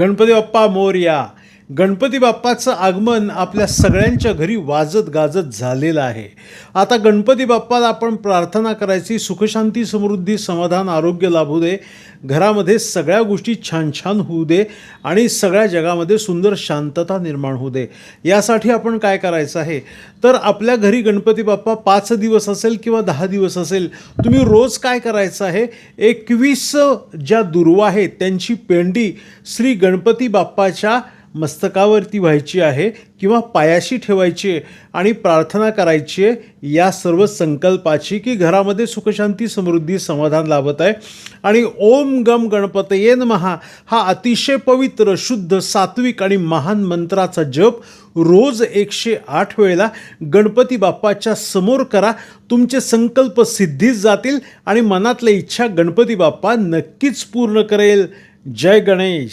गणपती बाप्पा मोरया. गणपती बाप्पाचं आगमन आपल्या सगळ्यांच्या घरी वाजत गाजत झालेलं आहे. आता गणपती बाप्पाला आपण प्रार्थना करायची सुखशांती समृद्धी समाधान आरोग्य लाभू दे. घरामध्ये सगळ्या गोष्टी छान छान होऊ दे आणि सगळ्या जगामध्ये सुंदर शांतता निर्माण होऊ दे. यासाठी आपण काय करायचं आहे? तर आपल्या घरी गणपती बाप्पा पाच दिवस असेल किंवा दहा दिवस असेल तुम्ही रोज काय करायचं आहे? एकवीस ज्या दुर्वा आहेत त्यांची पेंडी श्री गणपती बाप्पाच्या मस्तकावरती व्हायची आहे किंवा पायाशी ठेवायची आहे आणि प्रार्थना करायची आहे या सर्व संकल्पाची की घरामध्ये सुखशांती समृद्धी समाधान लाभत आहे. आणि ओम गम गणपतये महा हा अतिशय पवित्र शुद्ध सात्विक आणि महान मंत्राचा जप रोज एकशे आठ वेळेला गणपती बाप्पाच्या समोर करा. तुमचे संकल्प सिद्धीच जातील आणि मनातल्या इच्छा गणपती बाप्पा नक्कीच पूर्ण करेल. जय गणेश.